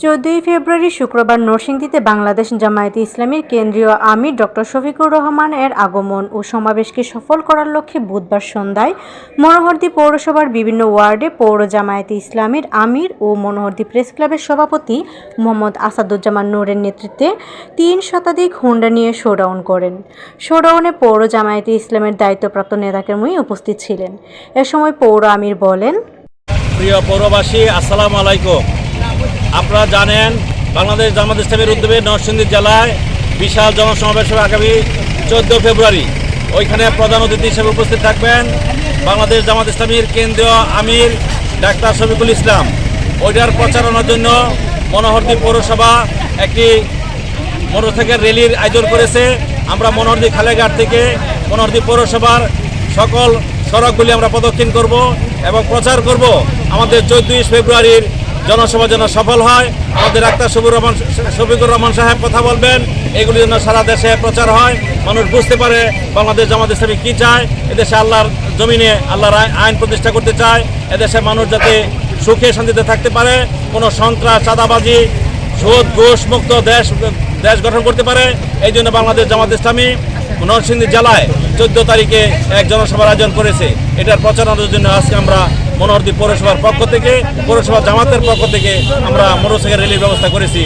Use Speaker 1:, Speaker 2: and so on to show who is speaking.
Speaker 1: চোদ্দই ফেব্রুয়ারি শুক্রবার নরসিংদীতে বাংলাদেশ জামায়াতে ইসলামীর কেন্দ্রীয় আমির ডক্টর শফিকুর রহমান এর আগমন ও সমাবেশকে সফল করার লক্ষ্যে বুধবার সন্ধ্যায় মনোহরদী পৌরসভার বিভিন্ন ওয়ার্ডে পৌর জামায়াতে ইসলামীর আমির ও মনোহরদী প্রেস ক্লাবের সভাপতি মোহাম্মদ আসাদুজ্জামান নূরের নেতৃত্বে তিন শতাধিক হুন্ডা নিয়ে শোডাউন করেন। শোডাউনে পৌর জামায়াতে ইসলামের দায়িত্বপ্রাপ্ত নেতাকর্মী উপস্থিত ছিলেন। এ সময় পৌর আমির বলেন,
Speaker 2: প্রিয় পৌরবাসী আলাইকুম। আপনারা জানেন, বাংলাদেশ জামাত ইসলামের উদ্যোগে নরসিংদী জেলায় বিশাল জনসমাবেশ হবে আগামী চোদ্দ ফেব্রুয়ারি। ওইখানে প্রধান অতিথি হিসেবে উপস্থিত থাকবেন বাংলাদেশ জামাত ইসলামীর কেন্দ্রীয় আমির ডাক্তার শফিকুল ইসলাম। ওইটার প্রচারণার জন্য মনোহরদী পৌরসভা একটি মোটরসাইকেল র্যালির আয়োজন করেছে। আমরা মনোহরদী খালেঘাট থেকে মনোহরদী পৌরসভার সকল সড়কগুলি আমরা প্রদক্ষিণ করব এবং প্রচার করব। আমাদের চৌত্রিশ ফেব্রুয়ারির জনসভা যেন সফল হয়। আমাদের ডাক্তার শফিকুর রহমান শফিকুর রহমান সাহেব কথা বলবেন। এগুলি যেন সারা দেশে প্রচার হয়। মানুষ বুঝতে পারে বাংলাদেশ জামাত ইসলামী কী চায়। এদেশে আল্লাহর জমিনে আল্লাহর আইন- প্রতিষ্ঠা করতে চায়। এদেশে মানুষ যাতে সুখে শান্তিতে থাকতে পারে। কোনো সন্ত্রাস, চাঁদাবাজি সুদ ঘুষ মুক্ত দেশ দেশ গঠন করতে পারে। এই জন্য বাংলাদেশ জামাত ইসলামী নরসিংদী জেলায় চোদ্দ তারিখে এক জনসভার আয়োজন করেছে। এটার প্রচারণার জন্য আজকে আমরা মনোহরদী পৌরসভার পক্ষ থেকে পৌরসভা জামাতের পক্ষ থেকে আমরা মোটরসাইকেল র্যালির ব্যবস্থা করেছি।